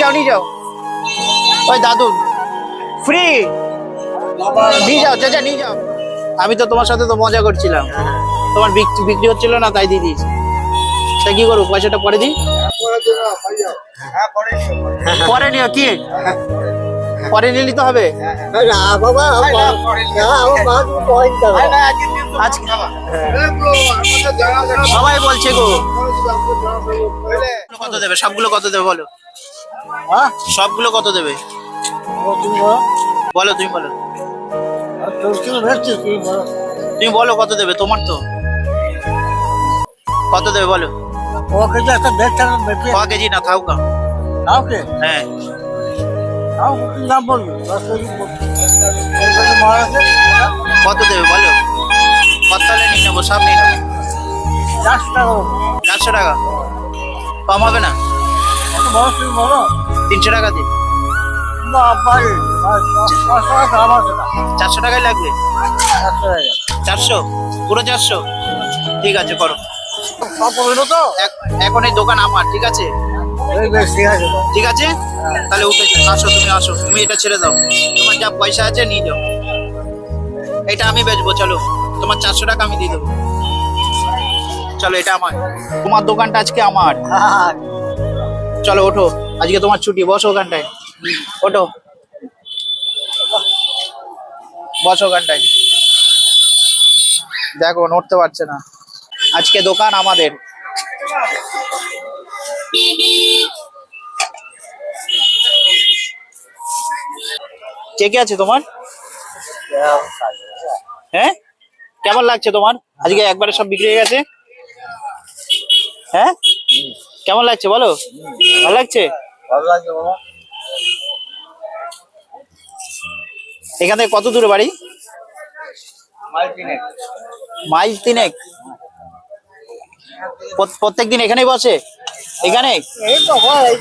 নিয়ে যাও নিয়ে যাও। ওই দাদু ফ্রি নিয়ে যাও চাচা নিয়ে যাও। আমি তো তোমার সাথে তো মজা করছিলাম। তোমার বিক- বিক্রি হচ্ছিল না, তাই দিয়ে দিয়েছি। তা কি করব, পয়সাটা পরে দিই? পরে নিও, কি? পরে নিলি তো হবে। সবাই বলছে গো। কত দেবে? সবগুলো কত দেবে বলো। সবগুলো কত দেবে? বলো তুমি বলো। তুমি বলো। কত দেবে তোমার তো। কত দেবে বলো? ক কেজি? না থাও কা? হ্যাঁ। কত দেবে বলো? কত হলে নিয়ে নেব সব নিয়ে নেব। চারশো টাকা চারশো টাকা? কম হবে না? তিনশো টাকা দিন। চারশো টাকাই লাগবে? চারশো? পুরো চারশো? ঠিক আছে, করো। তো এখন এই দোকান আমার, ঠিক আছে? ঠিক আছে? তাহলে উঠে। আসো, তুমি আসো। তুমি এটা ছেড়ে দাও। তোমার যা পয়সা আছে, নিয়ে যাও। এটা আমি বেচবো, চলো। তোমার চারশো টাকা আমি দিয়ে দেবো। চলো, এটা আমার। তোমার দোকানটা আজকে আমার। চলো ওঠো। আজকে তোমার ছুটি, বসো ওখানটায়। ওঠো। বসো ওখানটায়। দেখো, নড়তে পারছে না। আজকে দোকান আমাদের। কে কে আছে তোমার? হ্যাঁ? কেমন লাগছে তোমার? আজকে একবারে সব বিক্রি হয়ে গেছে? হ্যাঁ? কেমন লাগছে বলো? ভালো লাগছে? ভালো লাগছে বাবা। এখান থেকে কত দূরে বাড়ি? মাইল তিনেক। প্রত্যেক দিন এখানেই বসে? এখানে? হয়।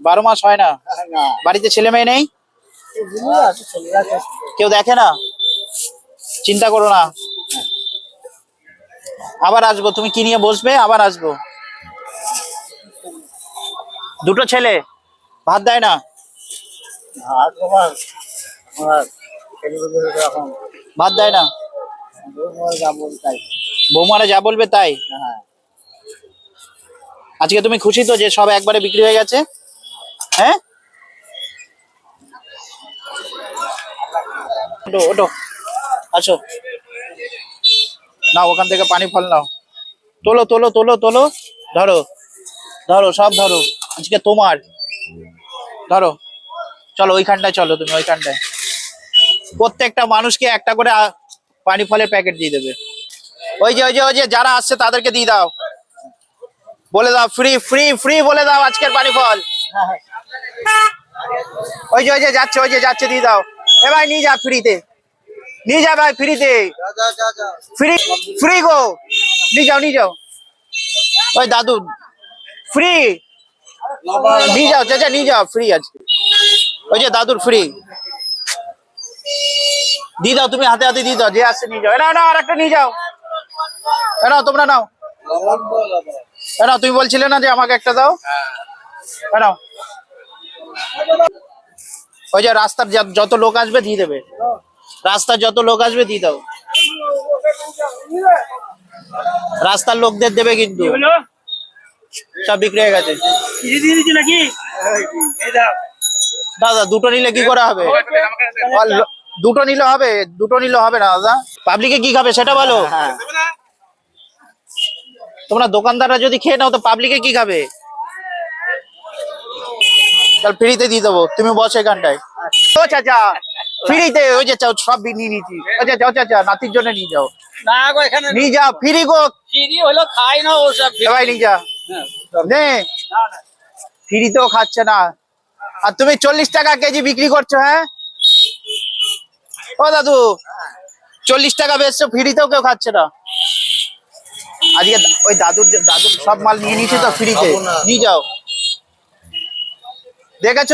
বারো মাস হয় না। হয় বাড়িতে ছেলে মেয়ে নেই? কেউ দেখে না? চিন্তা করো না। আবার আসব তুমি কি নিয়ে বসবে? আবার আসব। দুটো ছেলে ভাত দেয় না? ভাত দেয় না? বৌমারা যা বলবে তাই? হ্যাঁ। আজকে তুমি খুশি তো যে সব একবারে বিক্রি হয়ে গেছে? হ্যাঁ? ওটো ওটো আসো। নাও, ওখান থেকে পানি ফল নাও। তোলো তোলো তোলো তোলো। ধরো ধরো, সব ধরো। আজকে তোমার। ধরো। চলো, ওইখানটায় চলো তুমি, ওইখানটায়। প্রত্যেকটা মানুষকে একটা করে পানি ফলের প্যাকেট দিয়ে দেবে। ওই যে ওই যে ওই যে, যারা আসছে তাদেরকে দিয়ে দাও। বলে দাও ফ্রি ফ্রি ফ্রি বলে দাও আজকের পানি ফল। ওই যে ওই যে, যাচ্ছে, ওই যে, যাচ্ছে, দিয়ে দাও। এবার নিয়ে যা ফ্রিতে নিয়ে যা ভাই, ফ্রিতে। ফ্রি ফ্রি গো। নিয়ে যাও নিয়ে যাও। ওই দাদু, ফ্রি। নিয়ে যাও, চাচা, নিয়ে যাও, ফ্রি আজকে। ওই যে দাদুর ফ্রি। দিয়ে দাও, তুমি হাতে হাতে দিয়ে দাও, যে আসছে নিয়ে যাও। নাও নাও আর একটা নিয়ে যাও। নাও, তোমরা নাও। এ নাও, তুমি বলছিলে না যে আমাকে একটা দাও? নাও। ওই যে রাস্তার যত লোক আসবে, দিয়ে দেবে। রাস্তার যত লোক আসবে দিয়ে দাও। রাস্তার লোকদের দেবে কিন্তু। সব বিক্রি হয়ে গেছে। দাদা দুটো নিলে কি করা হবে? দুটো নিলে হবে দুটো নিলে হবে না দাদা? পাবলিকে কি খাবে সেটা বলো। হ্যাঁ তোমরা দোকানদাররা যদি খেয়ে নাও তো পাবলিকে কি খাবে? চল ফ্রিতে দিয়ে দেবো। তুমি বসো এখানটায়। ও চাচা ফ্রিতে ওই যে চাও সব নিয়ে নিয়েছি। ও চাচা ও চাচা নাতির জন্য নিয়ে যাও। না গো এখানে নিয়ে যা ফ্রি গো। চিনি হলো খাই না ও সব ভাই নিয়ে যা নে। ফ্রিতেও খাচ্ছে না। আর তুমি চল্লিশ টাকা কেজি বিক্রি করছ হ্যাঁ? ও দাদু চল্লিশ টাকা বেচছো ফ্রিতেও কেউ খাচ্ছে না। আজকে ওই দাদুর দাদুর সব মাল নিয়ে নিয়েছি তো ফ্রিতে। নিয়ে যাও। দেখেছ?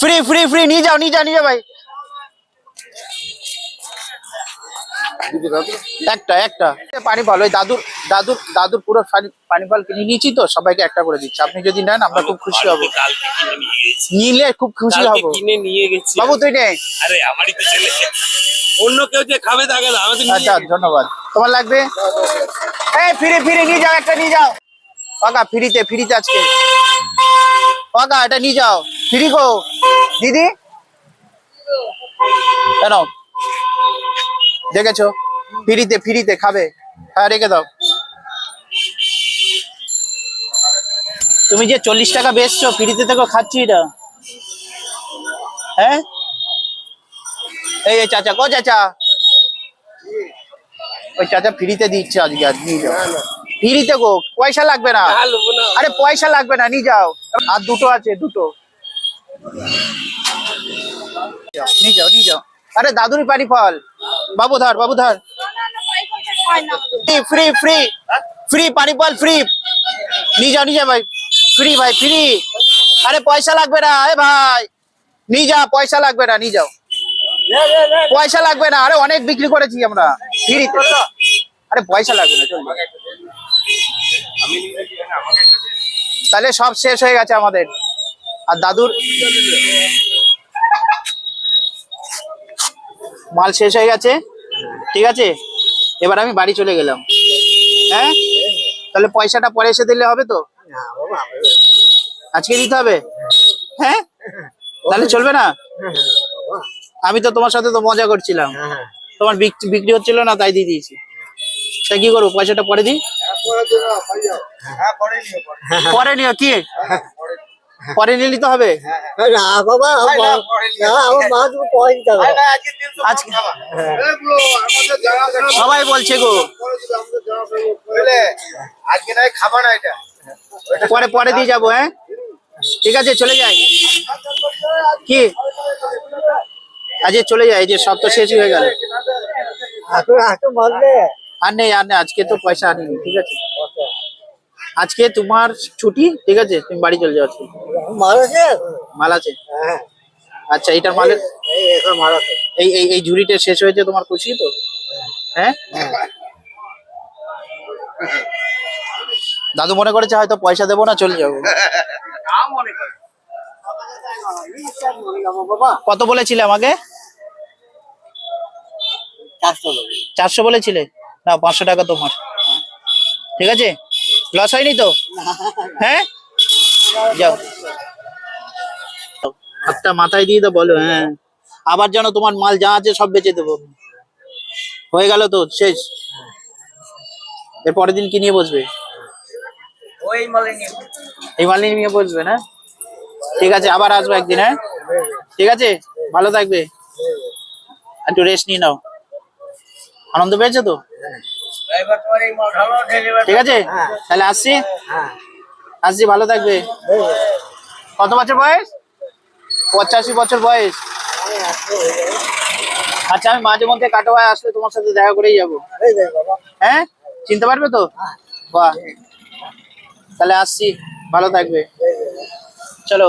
ফ্রি ফ্রি ফ্রি নিয়ে যাও নিয়ে যাও নিয়ে যাও ভাই। একটা একটা। পানি ফল ওই দাদুর দাদুর দাদুর পুরো পানি- ফল কিনে নিয়েছি তো সবাইকে একটা করে দিচ্ছি। আপনি যদি নেন আমরা খুব খুশি হব। নিলে খুব খুশি হব। কিনে নিয়ে গেছি। বাবু তুই নে। আরে আমারই তো ছেলে। অন্য কেউ যে খাবে তাকে না আমাদের আচ্ছা ধন্যবাদ। তোমার লাগবে? এই ফিরে ফিরে নিয়ে যাও একটা নিয়ে যাও। পাকা ফ্রিতে ফ্রিতে আজকে। পাকা এটা নিয়ে যাও। ফ্রি গো দিদি? কেন? দেখেছ? ফ্রিতে ফ্রিতে খাবে। হ্যাঁ রেখে দাও। তুমি যে চল্লিশ টাকা বেচছো ফ্রিতে থেকে খাচ্ছি এটা। হ্যাঁ? এই এই চাচা কো চাচা? ওই চাচা ফ্রিতে দিচ্ছে আজকে আজ নিয়ে যাও। ফ্রিতে গো পয়সা লাগবে আর না। আরে পয়সা লাগবে না নিয়ে যাও। আর দুটো আছে দুটো। যাও যাও। আরে দাদুরি পানি ফল। বাবু ধর বাবু ধর। ফ্রি ফ্রি ফ্রি পানি ফল ফ্রি নিয়ে যাও, নিয়ে ভাই। ফ্রি ভাই ফ্রি আরে পয়সা লাগবে না, এ ভাই। নিয়ে যা, পয়সা লাগবে না, নিয়ে যাও। পয়সা লাগবে না, আরে অনেক বিক্রি করেছি আমরা। ফ্রিতে আরে পয়সা লাগবে না তাহলে সব শেষ হয়ে গেছে আমাদের। আর দাদুর মাল শেষ হয়ে গেছে। ঠিক আছে? এবার আমি বাড়ি চলে গেলাম। হ্যাঁ? তাহলে পয়সাটা পরে এসে দিলে হবে তো? আজকে দিতে হবে? হ্যাঁ? তাহলে চলবে না? আমি তো তোমার সাথে তো মজা করছিলাম। তোমার বিক- বিক্রি হচ্ছিল না তাই দিয়ে দিয়েছি। তা কি করব? পয়সাটা পরে দিই? পরে নিও কি? পরে নিলি তো হবে? না বাবা আজকে সবাই বলছে গো। আজকে নয় খাবা না এটা। পরে পরে দিয়ে যাব হ্যাঁ? ঠিক আছে চলে যাই। কি? আজকে চলে যাই যে সব তো শেষ হয়ে গেল। বলবে আর নেই আর নেই আজকে তো পয়সা আনিনি ঠিক আছে। আজকে তোমার ছুটি ঠিক আছে? তুমি বাড়ি চলে যাও আজকে। মারাছে মাল আছে হ্যাঁ। আচ্ছা এইটার মালের এই এই এই এই ঝুড়িটা শেষ হয়েছে তোমার খুশি তো? হ্যাঁ? দাদু মনে করেছে হয়তো পয়সা দেবো না চলে যাব। কত বলেছিলে আমাকে? চারশো বলেছিলে? না পাঁচশো টাকা তোমার। ঠিক আছে? লস হয়নি তো? হ্যাঁ? যাও। হাতটা মাথায় দিয়ে তো বলো হ্যাঁ। আবার যেন তোমার মাল যা আছে সব বেচে দেবো। হয়ে গেল তো শেষ। এর পরের দিন কি নিয়ে বসবে? ওই এই মাল নিয়ে বসবে না? ঠিক আছে আবার আসব একদিন হ্যাঁ? ঠিক আছে? ভালো থাকবে। একটু রেস্ট নিয়ে নাও। আনন্দ পেয়েছ তো? ঠিক আছে? তাহলে আসছি? আসছি, ভালো থাকবে। কত বছর বয়স? পঁচাশি বছর বয়স। আচ্ছা আমি মাঝে মধ্যে কাটোয়ায় আসলে তোমার সাথে দেখা করেই যাব। হ্যাঁ? চিনতে পারবে তো? বাহ। তাহলে আসছি, ভালো থাকবে। চলো।